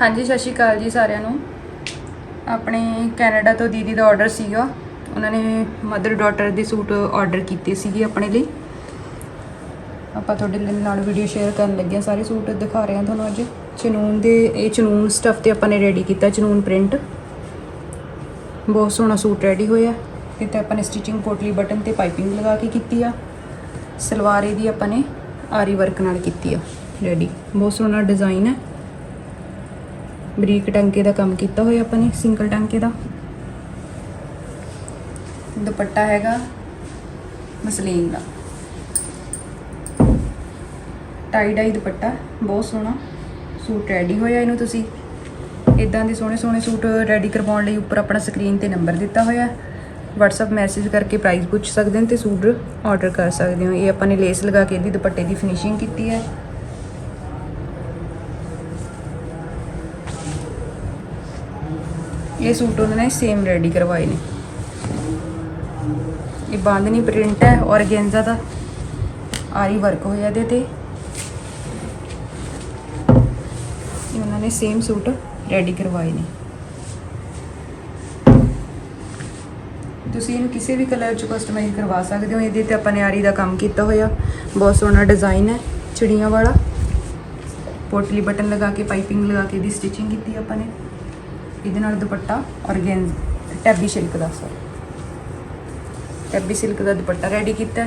ਹਾਂਜੀ, ਸਤਿ ਸ਼੍ਰੀ ਅਕਾਲ ਜੀ ਸਾਰਿਆਂ ਨੂੰ। ਆਪਣੇ ਕੈਨੇਡਾ ਤੋਂ ਦੀਦੀ ਦਾ ਆਰਡਰ ਸੀਗਾ। ਉਹਨਾਂ ਨੇ ਮਦਰ ਡਾਟਰ ਦੇ ਸੂਟ ਆਰਡਰ ਕੀਤੇ ਸੀਗੇ ਆਪਣੇ ਲਈ। ਆਪਾਂ ਤੁਹਾਡੇ ਨਾਲ ਵੀਡੀਓ ਸ਼ੇਅਰ ਕਰਨ ਲੱਗੇ ਹਾਂ ਸਾਰੇ ਸੂਟ ਦਿਖਾ ਰਹੇ ਹਾਂ ਤੁਹਾਨੂੰ ਅੱਜ। ਚਨੂਨ ਦੇ, ਇਹ ਚਨੂਨ ਸਟਫ ਤੇ ਆਪਾਂ ਨੇ ਰੈਡੀ ਕੀਤਾ ਚਨੂਨ ਪ੍ਰਿੰਟ ਬਹੁਤ ਸੋਹਣਾ ਸੂਟ ਰੈਡੀ ਹੋਇਆ। ਇਹ ਤੇ ਆਪਾਂ ਨੇ ਸਟਿਚਿੰਗ ਪੋਟਲੀ ਬਟਨ ਤੇ ਪਾਈਪਿੰਗ ਲਗਾ ਕੇ ਕੀਤੀ ਆ। ਸਲਵਾਰ ਇਹਦੀ ਆਪਾਂ ਨੇ ਆਰੀ ਵਰਕ ਨਾਲ ਕੀਤੀ ਆ। ਰੈਡੀ ਬਹੁਤ ਸੋਹਣਾ ਡਿਜ਼ਾਈਨ ਹੈ। ਬਰੀਕ ਟਾਂਕੇ ਦਾ ਕੰਮ ਕੀਤਾ ਹੋਇਆ ਆਪਾਂ ਨੇ, ਸਿੰਗਲ ਟਾਂਕੇ ਦਾ। ਦੁਪੱਟਾ ਹੈਗਾ, ਮਸਲੀਨ ਦਾ। ਟਾਈ ਡਾਈ ਦੁਪੱਟਾ, ਬਹੁਤ ਸੋਹਣਾ। ਸੂਟ ਰੈਡੀ ਹੋਇਆ ਇਹਨੂੰ ਤੁਸੀਂ। ਇਦਾਂ ਦੇ ਸੋਹਣੇ ਸੋਹਣੇ ਸੂਟ ਰੈਡੀ ਕਰਵਾਉਣ ਲਈ ਉੱਪਰ ਆਪਣਾ ਸਕਰੀਨ ਤੇ ਨੰਬਰ ਦਿੱਤਾ ਹੋਇਆ WhatsApp ਮੈਸੇਜ ਕਰਕੇ ਪ੍ਰਾਈਸ ਪੁੱਛ ਸਕਦੇ ਹੋ ਤੇ ਸੂਟ ਆਰਡਰ ਕਰ ਸਕਦੇ ਹੋ। ਇਹ ਆਪਾਂ ਨੇ ਲੇਸ ਲਗਾ ਕੇ ਇਹਦੀ ਦੁਪੱਟੇ ਦੀ ਫਿਨਿਸ਼ਿੰਗ ਕੀਤੀ ਹੈ। ਇਹ ਸੂਟ ਉਹਨਾਂ ਨੇ ਸੇਮ ਰੈਡੀ ਕਰਵਾਏ ਨੇ। ਇਹ ਬਾਂਦਨੀ ਪ੍ਰਿੰਟ ਹੈ, ਔਰਗੈਂਜ਼ਾ ਦਾ। ਆਰੀ ਵਰਕ ਹੋਇਆ ਇਹਦੇ ਤੇ। ਉਹਨਾਂ ਨੇ ਸੇਮ ਸੂਟ ਰੈਡੀ ਕਰਵਾਏ ਨੇ। ਤੁਸੀਂ ਇਹਨੂੰ ਕਿਸੇ ਵੀ ਕਲਰ ਚ ਕਸਟਮਾਈਜ਼ ਕਰਵਾ ਸਕਦੇ ਹੋ। ਇਹਦੇ ਤੇ ਆਪਾਂ ਨੇ ਆਰੀ ਦਾ ਕੰਮ ਕੀਤਾ ਹੋਇਆ। ਬਹੁਤ ਸੋਹਣਾ ਡਿਜ਼ਾਈਨ ਹੈ, ਚਿੜੀਆਂ ਵਾਲਾ। ਪੋਟਲੀ ਬਟਨ ਲਗਾ ਕੇ ਪਾਈਪਿੰਗ ਲਗਾ ਕੇ ਇਹਦੀ ਸਟਿਚਿੰਗ ਕੀਤੀ ਆਪਾਂ ਨੇ। ਇਹਦੇ ਨਾਲ ਦੁਪੱਟਾ ਔਰਗੈਂਜ਼ ਟੈਬੀ ਸਿਲਕ ਦਾ, ਸਰ। ਟੈਬੀ ਸਿਲਕ ਦਾ ਦੁਪੱਟਾ ਰੈਡੀ ਕੀਤਾ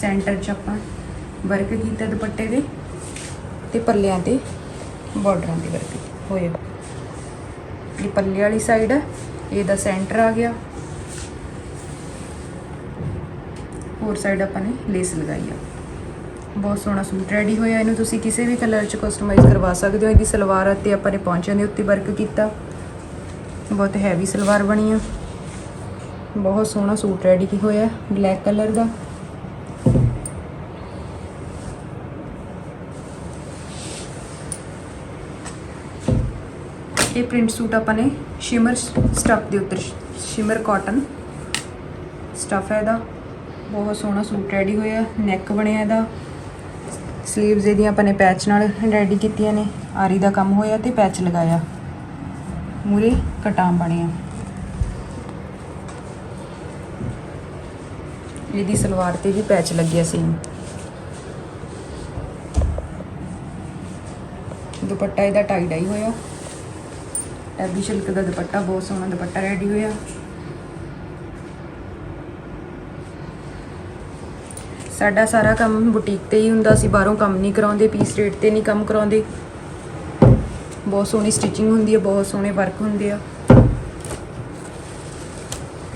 ਸੈਂਟਰ 'ਚ ਆਪਾਂ ਵਰਕ ਕੀਤਾ ਦੁਪੱਟੇ ਦੇ ਤੇ ਪੱਲਿਆਂ ਤੇ ਬਾਰਡਰਾਂ ਦੇ ਵਰਕ ਹੋਇਆ। ਇਹ ਪੱਲੇ ਵਾਲੀ ਸਾਈਡ ਹੈ, ਇਹਦਾ ਸੈਂਟਰ ਆ ਗਿਆ। ਹੋਰ ਸਾਈਡ ਆਪਾਂ ਨੇ ਲੇਸ ਲਗਾਈ ਆ। ਬਹੁਤ ਸੋਹਣਾ ਸੂਟ ਰੈਡੀ ਹੋਇਆ, ਇਹਨੂੰ ਤੁਸੀਂ ਕਿਸੇ ਵੀ ਕਲਰ 'ਚ ਕਸਟਮਾਈਜ਼ ਕਰਵਾ ਸਕਦੇ ਹੋ, ਇਹਦੀ ਸਲਵਾਰ ਅਤੇ ਆਪਾਂ ਨੇ ਪੌਂਚਿਆਂ ਦੇ ਉੱਤੇ ਵਰਕ ਕੀਤਾ। ਬਹੁਤ ਹੈਵੀ ਸਲਵਾਰ ਬਣੀ ਆ। ਬਹੁਤ ਸੋਹਣਾ ਸੂਟ ਰੈਡੀ ਕੀ ਹੋਇਆ ਬਲੈਕ ਕਲਰ ਦਾ। ਇਹ ਪ੍ਰਿੰਟ ਸੂਟ ਆਪਾਂ ਨੇ ਸ਼ਿਮਰ ਸਟਫ ਦੇ ਉੱਤੇ ਸ਼ਿਮਰ ਕਾਟਨ ਸਟਫ ਹੈ ਇਹਦਾ। ਬਹੁਤ ਸੋਹਣਾ ਸੂਟ ਰੈਡੀ ਹੋਇਆ ਨੈਕ ਬਣਿਆ ਇਹਦਾ। ਸਲੀਵਸ ਇਹਦੀਆਂ ਆਪਾਂ ਨੇ ਪੈਚ ਨਾਲ ਰੈਡੀ ਕੀਤੀਆਂ ਨੇ। ਆਰੀ ਦਾ ਕੰਮ ਹੋਇਆ ਤੇ ਪੈਚ ਲਗਾਇਆ। ਮੂਰੇ ਕਟਾਂ ਬਣਿਆ ਇਹਦੀ ਸਲਵਾਰ ਤੇ ਵੀ ਪੈਚ ਲੱਗਿਆ ਸੀ। ਦੁਪੱਟਾ ਇਹਦਾ ਟਾਈ ਡਾਈ ਹੋਇਆ। ਐਬੀ ਸਿਲਕ ਦਾ ਦੁਪੱਟਾ ਬਹੁਤ ਸੋਹਣਾ ਦੁਪੱਟਾ ਰੈਡੀ ਹੋਇਆ। ਸਾਡਾ ਸਾਰਾ ਕੰਮ ਬੁਟੀਕ ਤੇ ਹੀ ਹੁੰਦਾ ਸੀ। ਬਾਹਰੋਂ ਕੰਮ ਨਹੀਂ ਕਰਾਉਂਦੇ ਪੀਸ ਰੇਟ ਤੇ ਨਹੀਂ ਕੰਮ ਕਰਾਉਂਦੇ। ਬਹੁਤ ਸੋਹਣੀ ਸਟਿਚਿੰਗ ਹੁੰਦੀ ਹੈ, ਬਹੁਤ ਸੋਹਣੇ ਵਰਕ ਹੁੰਦੇ ਆ।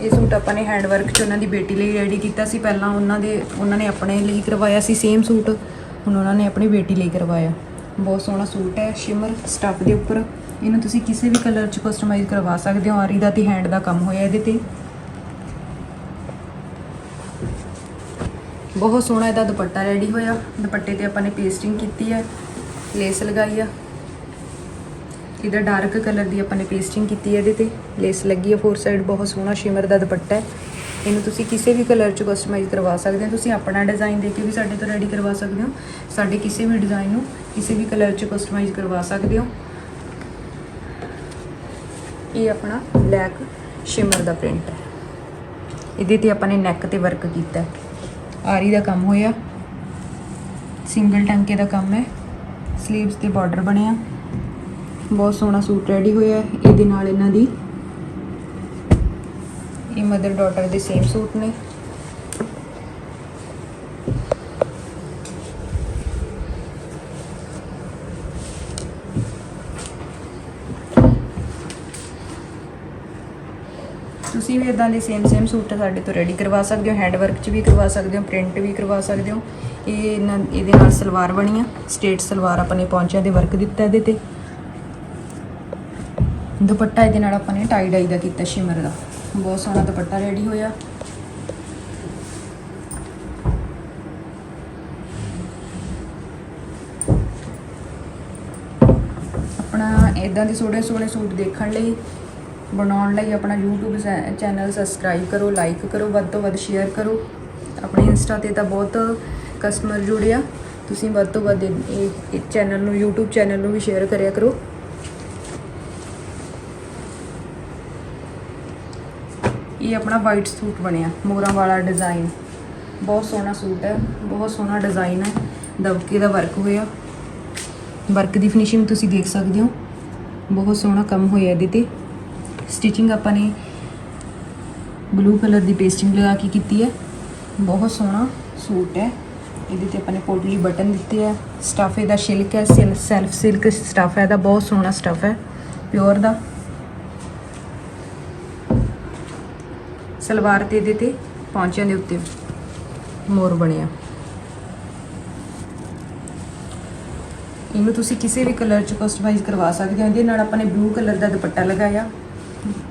ਇਹ ਸੂਟ ਆਪਾਂ ਨੇ ਹੈਂਡ ਵਰਕ ਚ ਉਹਨਾਂ ਦੀ ਬੇਟੀ ਲਈ ਰੈਡੀ ਕੀਤਾ ਸੀ। ਪਹਿਲਾਂ ਉਹਨਾਂ ਦੇ, ਉਹਨਾਂ ਨੇ ਆਪਣੇ ਲਈ ਕਰਵਾਇਆ ਸੀ ਸੇਮ ਸੂਟ। ਹੁਣ ਉਹਨਾਂ ਨੇ ਆਪਣੀ ਬੇਟੀ ਲਈ ਕਰਵਾਇਆ। ਬਹੁਤ ਸੋਹਣਾ ਸੂਟ ਹੈ ਸ਼ਿਮਰ ਸਟਫ ਦੇ ਉੱਪਰ। ਇਹਨੂੰ ਤੁਸੀਂ ਕਿਸੇ ਵੀ ਕਲਰ ਚ ਕਸਟਮਾਈਜ਼ ਕਰਵਾ ਸਕਦੇ ਹੋ। ਆਰੀ ਦਾ ਤੇ ਹੈਂਡ ਦਾ ਕੰਮ ਹੋਇਆ ਇਹਦੇ ਤੇ। ਬਹੁਤ ਸੋਹਣਾ ਇਹਦਾ ਦੁਪੱਟਾ ਰੈਡੀ ਹੋਇਆ। ਦੁਪੱਟੇ ਤੇ ਆਪਾਂ ਨੇ ਪੇਸਟਿੰਗ ਕੀਤੀ ਹੈ। ਲੇਸ ਲਗਾਈ ਆ। ਇਹਦਾ ਡਾਰਕ ਕਲਰ ਦੀ ਆਪਾਂ ਨੇ ਪੇਸਟਿੰਗ ਕੀਤੀ ਹੈ ਇਹਦੇ ਤੇ। ਲੇਸ ਲੱਗੀ ਹੈ ਫੋਰ ਸਾਈਡ ਬਹੁਤ ਸੋਹਣਾ ਸ਼ਿਮਰ ਦਾ ਦੁਪੱਟਾ ਹੈ। ਇਹਨੂੰ ਤੁਸੀਂ ਕਿਸੇ ਵੀ ਕਲਰ ਚ ਕਸਟਮਾਈਜ਼ ਕਰਵਾ ਸਕਦੇ ਹੋ। ਤੁਸੀਂ ਆਪਣਾ ਡਿਜ਼ਾਈਨ ਦੇ ਕੇ ਵੀ ਸਾਡੇ ਤੋਂ ਰੈਡੀ ਕਰਵਾ ਸਕਦੇ ਹੋ। ਸਾਡੇ ਕਿਸੇ ਵੀ ਡਿਜ਼ਾਈਨ ਨੂੰ ਕਿਸੇ ਵੀ ਕਲਰ ਚ ਕਸਟਮਾਈਜ਼ ਕਰਵਾ ਸਕਦੇ ਹੋ। ਇਹ ਆਪਣਾ ਬਲੈਕ ਸ਼ਿਮਰ ਦਾ ਪ੍ਰਿੰਟ ਹੈ। ਇਹਦੇ ਤੇ ਆਪਾਂ ਨੇ ਨੈਕ ਤੇ ਵਰਕ ਕੀਤਾ ਆਰੀ ਦਾ ਕੰਮ ਹੋਇਆ। ਸਿੰਗਲ ਟਾਂਕੇ ਦਾ ਕੰਮ ਹੈ। ਸਲੀਵਸ ਤੇ ਬਾਰਡਰ ਬਣਿਆ। ਬਹੁਤ ਸੋਹਣਾ ਸੂਟ ਰੈਡੀ ਹੋਇਆ ਇਹਦੇ ਨਾਲ ਇਹਨਾਂ ਦੀ ਇਹ ਮਦਰ ਡਾਟਰ ਦੇ ਸੇਮ ਸੂਟ ਨੇ। ਤੁਸੀਂ ਵੀ ਇਦਾਂ ਦੇ ਸੇਮ ਸੇਮ ਸੂਟ ਸਾਡੇ ਤੋਂ ਰੈਡੀ ਕਰਵਾ ਸਕਦੇ ਹੋ ਹੈਂਡ ਵਰਕ 'ਚ ਵੀ ਕਰਵਾ ਸਕਦੇ ਹੋ ਪ੍ਰਿੰਟ ਵੀ ਕਰਵਾ ਸਕਦੇ ਹੋ। ਇਹ ਇਹਨਾਂ ਇਹਦੇ ਨਾਲ ਸਲਵਾਰ ਬਣੀ ਆ ਸਟੇਟ ਸਲਵਾਰ ਆਪਣੇ ਨੇ ਪੌਂਚਿਆਂ ਦੇ ਵਰਕ ਦਿੱਤਾ ਇਹਦੇ ਤੇ। ਦੁਪੱਟਾ ਇਹਦੇ ਨਾਲ ਆਪਾਂ ਨੇ ਟਾਈ ਡਾਈ ਦਾ ਕੀਤਾ ਸ਼ਿਮਰ ਦਾ। ਬਹੁਤ ਸੋਹਣਾ ਦੁਪੱਟਾ ਰੈਡੀ ਹੋਇਆ। ਆਪਣਾ ਇਦਾਂ ਦੇ ਸੋਹਣੇ ਸੋਹਣੇ ਸੂਟ ਦੇਖਣ ਲਈ, ਬਣਾਉਣ ਲਈ ਆਪਣਾ YouTube ਚੈ- ਚੈਨਲ ਸਬਸਕ੍ਰਾਈਬ ਕਰੋ ਲਾਈਕ ਕਰੋ, ਵੱਧ ਤੋਂ ਵੱਧ ਸ਼ੇਅਰ ਕਰੋ। ਆਪਣੇ ਇੰਸਟਾ ਤੇ ਤਾਂ ਬਹੁਤ ਕਸਟਮਰ ਜੁੜਿਆ। ਤੁਸੀਂ ਵੱਧ ਤੋਂ ਵੱਧ ਇਹ ਚੈਨਲ ਨੂੰ, YouTube ਚੈਨਲ ਨੂੰ ਵੀ ਸ਼ੇਅਰ ਕਰਿਆ ਕਰੋ। ਇਹ ਆਪਣਾ ਵਾਈਟ ਸੂਟ ਬਣਿਆ, ਮੋਰਾਂ ਵਾਲਾ ਡਿਜ਼ਾਈਨ ਬਹੁਤ ਸੋਹਣਾ ਸੂਟ ਹੈ, ਬਹੁਤ ਸੋਹਣਾ ਡਿਜ਼ਾਈਨ ਹੈ। ਦਬਕੇ ਦਾ ਵਰਕ ਹੋਇਆ। ਵਰਕ ਦੀ ਫਿਨਿਸ਼ਿੰਗ ਤੁਸੀਂ ਦੇਖ ਸਕਦੇ ਹੋ। ਬਹੁਤ ਸੋਹਣਾ ਕੰਮ ਹੋਇਆ ਇਹਦੇ ਤੇ। ਸਟਿਚਿੰਗ ਆਪਾਂ ਨੇ ਬਲੂ ਕਲਰ ਦੀ ਪੇਸਟਿੰਗ ਲਗਾ ਕੇ ਕੀਤੀ ਹੈ। ਬਹੁਤ ਸੋਹਣਾ ਸੂਟ ਹੈ। ਇਹਦੇ ਤੇ ਆਪਾਂ ਨੇ ਪੋਟਲੀ ਬਟਨ ਦਿੱਤੇ ਹੈ ਸਟਾਫੇ ਦਾ ਸਿਲਕ ਹੈ ਸੈਲਫ ਸਿਲਕ ਸਟਫ ਹੈ, ਇਹਦਾ ਬਹੁਤ ਸੋਹਣਾ ਸਟਫ ਹੈ। ਪਿਓਰ ਦਾ। ਸਲਵਾਰ ਤੇ ਇਹਦੇ ਤੇ ਪੌਂਚਿਆਂ ਦੇ ਉੱਤੇ ਮੋਰ ਬਣਿਆ। ਇਹਨੂੰ ਤੁਸੀਂ ਕਿਸੇ ਵੀ ਕਲਰ ਚ ਕਸਟਮਾਈਜ਼ ਕਰਵਾ ਸਕਦੇ ਹੋ। ਇਹਦੇ ਨਾਲ ਆਪਾਂ ਨੇ ਬਲੂ ਕਲਰ ਦਾ ਦੁਪੱਟਾ ਲਗਾਇਆ।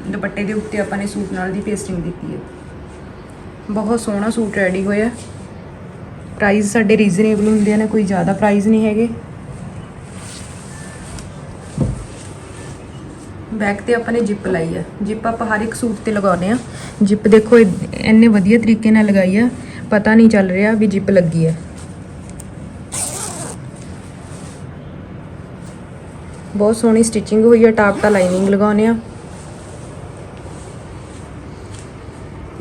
ਦੁਪੱਟੇ ਦੇ ਉੱਤੇ ਆਪਾਂ ਨੇ ਸੂਟ ਨਾਲ ਦੀ ਪੇਸਟਿੰਗ ਦਿੱਤੀ ਹੈ। ਬਹੁਤ ਸੋਹਣਾ ਸੂਟ ਰੈਡੀ ਹੋਇਆ। ਪ੍ਰਾਈਸ ਸਾਡੇ ਰੀਜ਼ਨੇਬਲ ਹੁੰਦੇ ਨੇ, ਕੋਈ ਜ਼ਿਆਦਾ ਪ੍ਰਾਈਸ ਨਹੀਂ ਹੈਗੇ। ਬੈਕ ਤੇ ਆਪਾਂ ਨੇ ਜਿਪ ਲਾਈ ਆ। ਜਿਪ ਆਪਾਂ ਹਰ ਇੱਕ ਸੂਟ ਤੇ ਲਗਾਉਨੇ ਆ। ਜਿਪ ਦੇਖੋ ਇੰਨੇ ਵਧੀਆ ਤਰੀਕੇ ਨਾਲ ਲਗਾਈ ਆ। ਪਤਾ ਨਹੀਂ ਚੱਲ ਰਿਹਾ ਵੀ ਜਿਪ ਲੱਗੀ ਆ। ਬਹੁਤ ਸੋਹਣੀ ਸਟਿਚਿੰਗ ਹੋਈ ਆ। ਟਾਪ ਦਾ ਲਾਈਨਿੰਗ ਲਗਾਉਨੇ ਆ।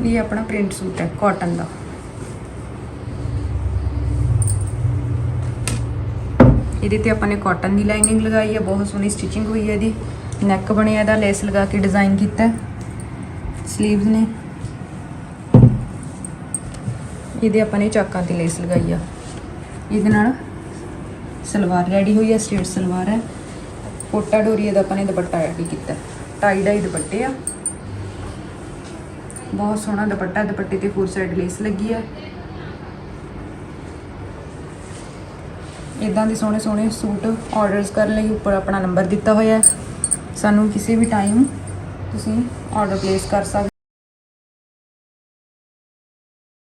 ਇਹ ਆਪਣਾ ਪ੍ਰਿੰਟ ਸੂਟ ਹੈ ਕਾਟਨ ਦਾ। ਇਹਦੇ ਤੇ ਆਪਾਂ ਨੇ ਕਾਟਨ ਦੀ ਲਾਈਨਿੰਗ ਲਗਾਈ ਹੈ ਬਹੁਤ ਸੋਹਣੀ ਸਟਿਚਿੰਗ ਹੋਈ ਹੈ ਇਹਦੀ। ਨੈਕ ਬਣਿਆ ਇਹਦਾ ਲੇਸ ਲਗਾ ਕੇ ਡਿਜ਼ਾਈਨ ਕੀਤਾ। ਸਲੀਵਸ ਨੇ। ਇਹਦੇ ਆਪਾਂ ਨੇ ਚਾਕਾਂ ਤੇ ਲੇਸ ਲਗਾਈ ਆ। ਇਹਦੇ ਨਾਲ ਸਲਵਾਰ ਰੈਡੀ ਹੋਈ ਆ ਸਟੇਟ ਸਲਵਾਰ ਹੈ ਕੋਟਾ ਡੋਰੀਏ ਦਾ ਆਪਾਂ ਨੇ ਦੁਪੱਟਾ ਰੈਡੀ ਕੀਤਾ। ਟਾਈ ਡਾਈ ਦੁਪੱਟੇ ਆ। ਬਹੁਤ ਸੋਹਣਾ ਦੁਪੱਟਾ, ਦੁਪੱਟੇ ਤੇ ਫੋਰ ਸਾਈਡ ਲੇਸ ਲੱਗੀ ਆ। ਇਦਾਂ ਦੇ ਸੋਹਣੇ ਸੋਹਣੇ ਸੂਟ ਆਰਡਰਸ ਕਰਨ ਲਈ ਉੱਪਰ ਆਪਣਾ ਨੰਬਰ ਦਿੱਤਾ ਹੋਇਆ। ਹੈ ਸਾਨੂੰ ਕਿਸੇ ਵੀ ਟਾਈਮ ਤੁਸੀਂ ਆਰਡਰ ਪਲੇਸ ਕਰ ਸਕਦੇ